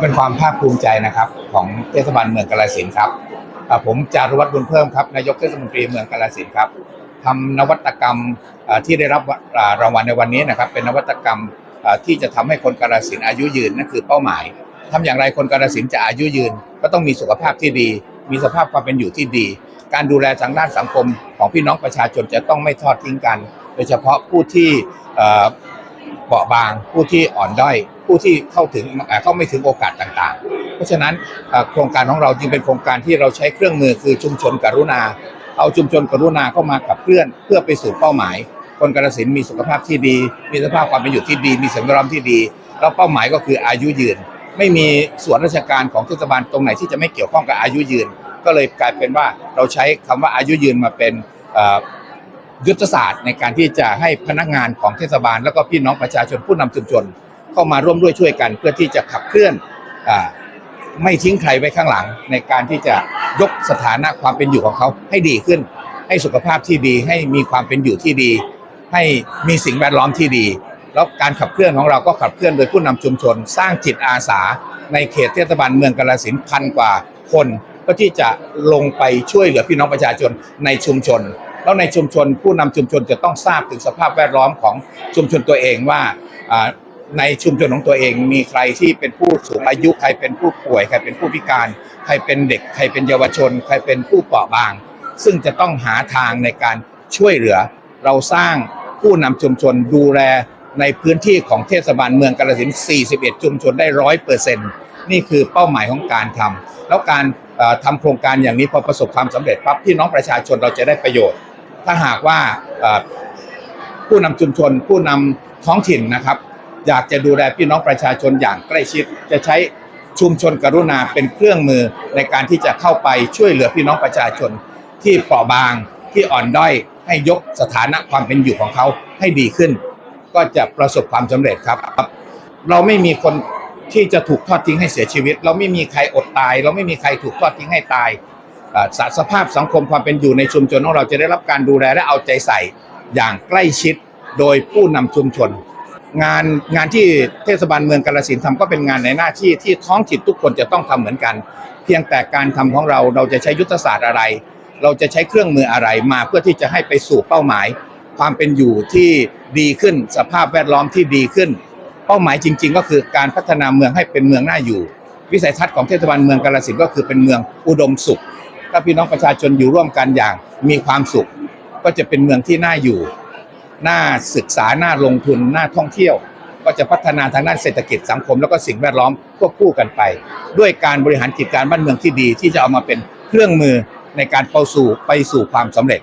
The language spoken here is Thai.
เป็นความภาคภูมิใจนะครับของเทศบาลเมืองกาฬสินธุ์ครับผมจารุวัฒน์บุญเพิ่มครับนายกเทศมนตรีเมืองกาฬสินธุ์ครับทำนวัตกรรมที่ได้รับรางวัลในวันนี้นะครับ เป็นนวัตกรรมที่จะทำให้คนกาฬสินธุ์อายุยืนนั่นคือเป้าหมายทำอย่างไรคนกาฬสินธุ์จะอายุยืน ก็ต้องมีสุขภาพที่ดี มีสภาพความเป็นอยู่ที่ดี การดูแลทางด้านสังคมของพี่น้องประชาชนจะต้องไม่ทอดทิ้งกัน โดยเฉพาะผู้ที่เบาบางผู้ที่อ่อนด้อย ผู้ที่เข้าถึงเข้าไม่ถึงโอกาสต่างๆ เพราะฉะนั้นโครงการของเราจึงเป็นโครงการที่เราใช้เครื่องมือคือชุมชนกรุณา เอาชุมชนกรุณาเข้ามากับเคลื่อนเพื่อไปสู่เป้าหมาย คนกระสินมีสุขภาพที่ดี มีสภาพความเป็นอยู่ที่ดี มีสิ่งแวดล้อมที่ดี แล้วเป้าหมายก็คืออายุยืน ไม่มีส่วนราชการของเทศบาลตรงไหนที่จะไม่เกี่ยวข้องกับอายุยืน ก็เลยกลายเป็นว่าเราใช้คำว่าอายุยืนมาเป็นยุทธศาสตร์ในการที่จะให้พนักงานของเทศบาล แล้วก็พี่น้องประชาชนผู้นำชุมชน เข้ามาร่วมด้วยช่วยกัน เพื่อที่จะขับเคลื่อนอไม่ทิ้งใครไว้ข้างหลัง ในการที่จะยกสถานะความเป็นอยู่ของเขาให้ดีขึ้น ให้สุขภาพที่ดี ให้มีความเป็นอยู่ที่ดี ให้มีสิ่งแวดล้อมที่ดี แล้วการขับเคลื่อนของเราก็ขับเคลื่อนโดยผู้นำชุมชน สร้างจิตอาสา ในเขตเทศบาลเมืองกาฬสินพันกว่าคนเพื่อที่จะลงไปช่วยเหลือพี่น้องประชาชนในชุมชนแล้วในชุมชนผู้นำชุมชนจะต้องทราบถึงสภาพแวดล้อมของชุมชนตัวเองว่า ในชุมชนของตัวเอง มีใครที่เป็นผู้สูงอายุใครเป็นผู้ป่วย ใครเป็นผู้พิการ ใครเป็นเด็ก ใครเป็นเยาวชน ใครเป็นผู้เปราะบาง ซึ่งจะต้องหาทางในการช่วยเหลือ เราสร้างผู้นำชุมชนดูแลในพื้นที่ของเทศบาลเมืองกาฬสินธุ์41 ชุมชนได้ร้อยเปอร์เซ็นต์นี่คือเป้าหมายของการทำแล้วการเอ่อทำโครงการอย่างนี้พอประสบความสำเร็จปั๊บพี่น้องประชาชนเราจะได้ประโยชน์ ถ้าหากว่าผู้นำชุมชน ผู้นำท้องถิ่นนะครับ อยากจะดูแลพี่น้องประชาชนอย่างใกล้ชิด จะใช้ชุมชนกรุณาเป็นเครื่องมือในการที่จะเข้าไปช่วยเหลือพี่น้องประชาชน ที่เปราะบางที่อ่อนด้อยให้ยกสถานะความเป็นอยู่ของเขาให้ดีขึ้น ก็จะประสบความสำเร็จครับ เราไม่มีคนที่จะถูกทอดทิ้งให้เสียชีวิต เราไม่มีใครอดตาย เราไม่มีใครถูกทอดทิ้งให้ตายอ่าสสภาพสังคมความเป็นอยู่ในชุมชนของเราจะได้รับการดูแลและเอาใจใส่อย่างใกล้ชิดโดยผู้นำชุมชน งานงานที่เทศบาลเมืองกาฬสินธุ์ทำก็เป็นงานในหน้าที่ที่ท้องถิ่นทุกคนจะต้องทำเหมือนกัน เพียงแต่การทำของเราเราจะใช้ยุทธศาสตร์อะไร เราจะใช้เครื่องมืออะไรมาเพื่อที่จะให้ไปสู่เป้าหมาย ความเป็นอยู่ที่ดีขึ้นสภาพแวดล้อมที่ดีขึ้น เป้าหมายจริง ๆ ก็คือการพัฒนาเมืองให้เป็นเมืองน่าอยู่ วิสัยทัศน์ของเทศบาลเมืองกาฬสินก็คือเป็นเมืองอุดมสุขถ้าพี่น้องประชาชนอยู่ร่วมกันอย่างมีความสุข ก็จะเป็นเมืองที่น่าอยู่ น่าศึกษาน่าลงทุนน่าท่องเที่ยว ก็จะพัฒนาทางด้านเศรษฐกิจสังคม แล้วก็สิ่งแวดล้อมควบคู่กันไป ด้วยการบริหารกิจการบ้านเมืองที่ดี ที่จะเอามาเป็นเครื่องมือในการเข้าสู่ไปสู่ความสำเร็จ